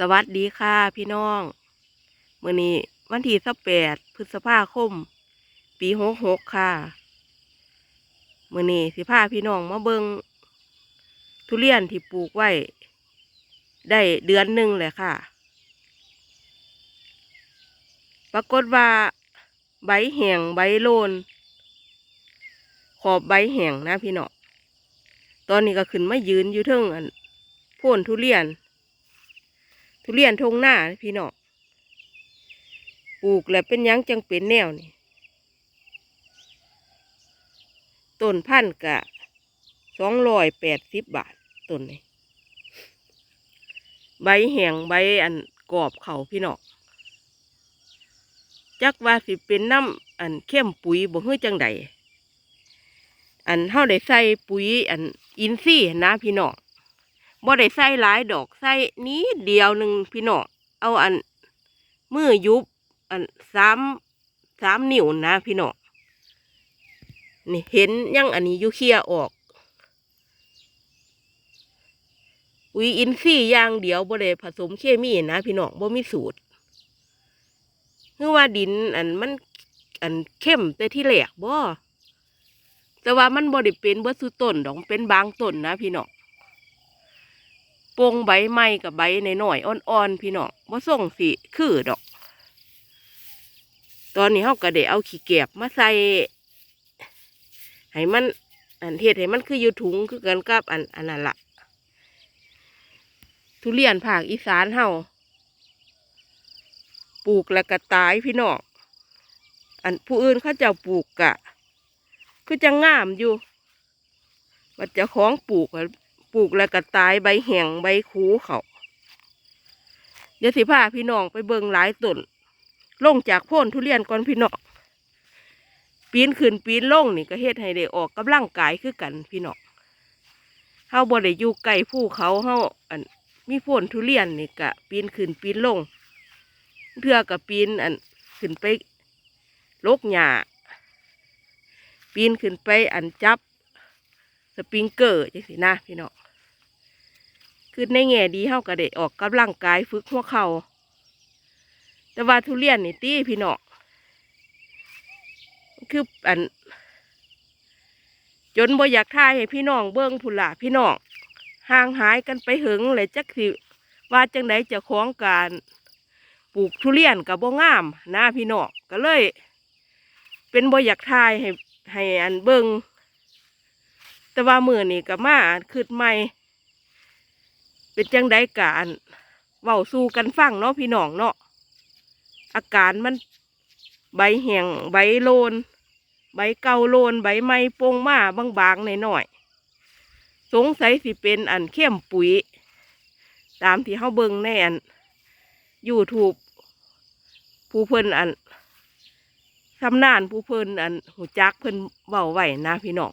สวัสดีค่ะพี่น้องมื่อนี้วันที่สิบแปดพฤษภาคม ปีหกหกค่ะมื่อนี้สิพาพี่น้องมาเบิงทุเรียนที่ปลูกไว้ ได้เดือนหนึ่งเลยค่ะ ปรากฏว่าใบแห้งใบโลน ขอบใบแห้งนะพี่น้องตอนนี้ก็ขึ้นมายืนอยู่เทิงอันพ่นทุเรียน ทุเรียนทงหน้าพี่น้องปลูกแล้วเป็นยังจังเป็นแนวนี่ต้นพันกะสองร้อยแปดสิบบาทต้นนี้ใบแห้งใบอันกรอบเขาพี่น้องจักว่าสิเป็นน้ำอันเข้มปุ๋ยบ่เฮ้ยจังใดอันเฮาได้ใส่ปุ๋ยอันอินทรีย์นะพี่น้อง บ่ได้ใส่หลายดอกใส่นี้เดียวหนึ่งพี่น้องเอาอันมือยุบอันสามสามนิ้วนะพี่น้องนี่เห็นยังอันนี้ยูเคียออกอุยอินทรีย์อย่างเดียวบ่ได้ผสมเคมีนะพี่น้องบ่มีสูตรคือว่าดินอันมันอันเข้มแต่ที่แหลกบ่แต่ว่ามันบ่ได้เป็นเบิดสุต้นดอกเป็นบางต้นนะพี่น้อง โปงใบไม้กับใบในหน่อยอ่อนๆพี่น้องว่าส่งสิคือดอก ตอนนี้เขาก็ได้เอาขี้แกบมาใส่ให้มันอันเฮ็ดให้มันคืออยู่ถุงคือกันกับอันอันนั้นละทุเรียนภาคอีสานเฮาปลูกแล้วก็ตายพี่น้องอันผู้อื่นเขาจ้าปลูกกะ คือจะงามอยู่ว่าจะของปลูกอะ ปลูกแล้วก็ตายใบแห้งใบคูเขาเดี๋ยวสิพาพี่น้องไปเบิงหลายต้นลงจากโพ่นทุเรียนก่อนพี่น้องปีนขึ้นปีนลงนี่ก็เฮ็ดให้ได้ออกกำลังกายคือกันพี่น้องเฮาบ่ได้อยู่ใกล้ภูเขาเฮาอันมีโพ่นทุเรียนนี่ก็ปีนขึ้นปีนลงเทื่อก็ปีนอันขึ้นไปลกหญ้าปีนขึ้นไปอันจับสปริงเกอร์จังสินะพี่น้อง คือในแง่ดีเฮาก็ได้ออกกำลังกายฝึกหัวเข่าแต่ว่าทุเรียนนี่ตีพี่น้องคืออัน จนบ่อยากทายให้พี่น้องเบิ้งผุนละพี่น้องห่างหายกันไปหึงเลยจักสิว่าจังไดจะคล้องการปลูกทุเรียนกับบ่งามนะพี่น้องก็เลย เป็นบ่อยากทายให้ให้อันเบิ้งแต่ว่ามือนี่ก็มาคืดใหม่ เป็นจังไดการเว้าสู้กันฟังเนาะพี่น้องเนาะอาการมันใบแห้งใบโลน ใบเกาโลน ใบไม้โป่งมาบางๆหน่อยๆสงสัยสิเป็นอันเข้มปุ๋ย ตามที่เขาเบิ่งในอัน YouTube ผู้เพิ่นอันทำนานผู้เพิ่นอันหูจักเพิ่นเว้าไหวนะพี่น้อง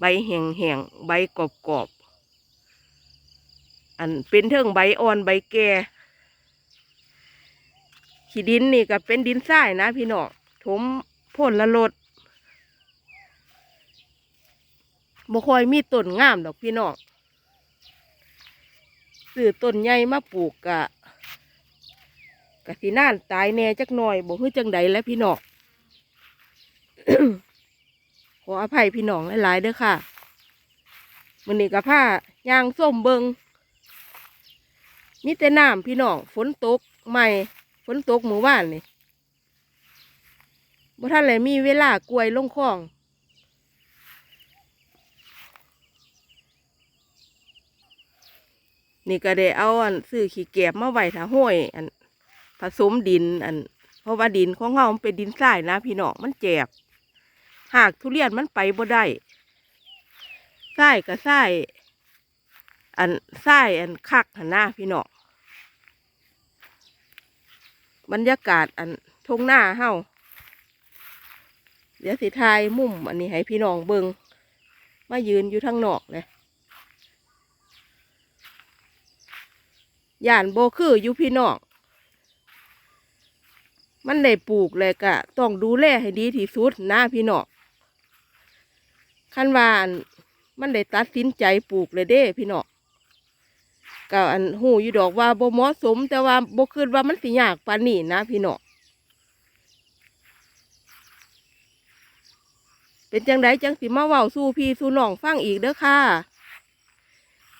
ใบแห้งแห้งใบกรอบกรอบๆ อันเป็นเทิงใบอ่อนใบแก่ขี้ดินนี่ก็เป็นดินทรายนะพี่น้องถมพ่นละลดบ่คอยมีต้นงามดอกพี่น้องซื้อต้นใหญ่มาปลูกกะกะสิน่านตายแน่จักหน่อยบ่คือจังใดแล้วพี่น้อง ขออภัยพี่น้องหลายๆเด้อค่ะ มันนี้กับผ้ายางส้มเบิง มีแต่น้ำพี่น้องฝนตกใหม่ฝนตกหมู่บ้านนี่บ่ท่านเลยมีเวลากล้วยลงคลอง นี่ก็ได้เอาอันซื้อขี้แกบมาไว้ถ้าห้อยอันผสมดินอัน เพราะว่าดินของเรามันเป็นดินทรายนะพี่น้องมันแจบหากทุเรียนมันไปบ่ได้ไส้กับไส้ อันไส้อันคักหันหน้าพี่น้องบรรยากาศอันทงหน้าเฮาเดี๋ยวสิทายมุมอันนี้ให้พี่น้องเบิงมายืนอยู่ทางนอกเลยย่านโบคืออยู่พี่น้องมันได้ปลูกเลยกะ ต้องดูแลให้ดีที่สุดนะพี่น้องขั้นวานมันได้ตัดสินใจปลูกเลยเด้พี่น้อง ก็อันหูอยู่ดอกว่าบ่เหมาะสม แต่ว่าบ่คิดว่ามันสิยากปานนี้นะ พี่น้องเป็นจังไดจังสิมาเว้าสู่พี่สู่น้องฟังอีกเด้อค่ะ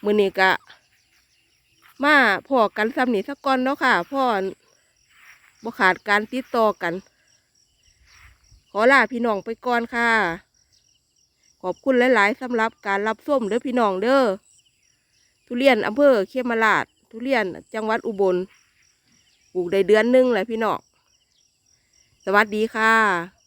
มื้อนี้ก็มาพอกันซ้ำนี่สักก่อนเนาะค่ะพ่อบ่ขาดการติดต่อกัน ขอลาพี่น้องไปก่อนค่ะ ขอบคุณหลาย ๆสำหรับการรับส้มเด้อพี่น้องเด้อ ทุเรียนอำเภอเขมราช ทุเรียนจังหวัดอุบลปลูกได้เดือนหนึงแหละพี่น้องสวัสดีค่ะ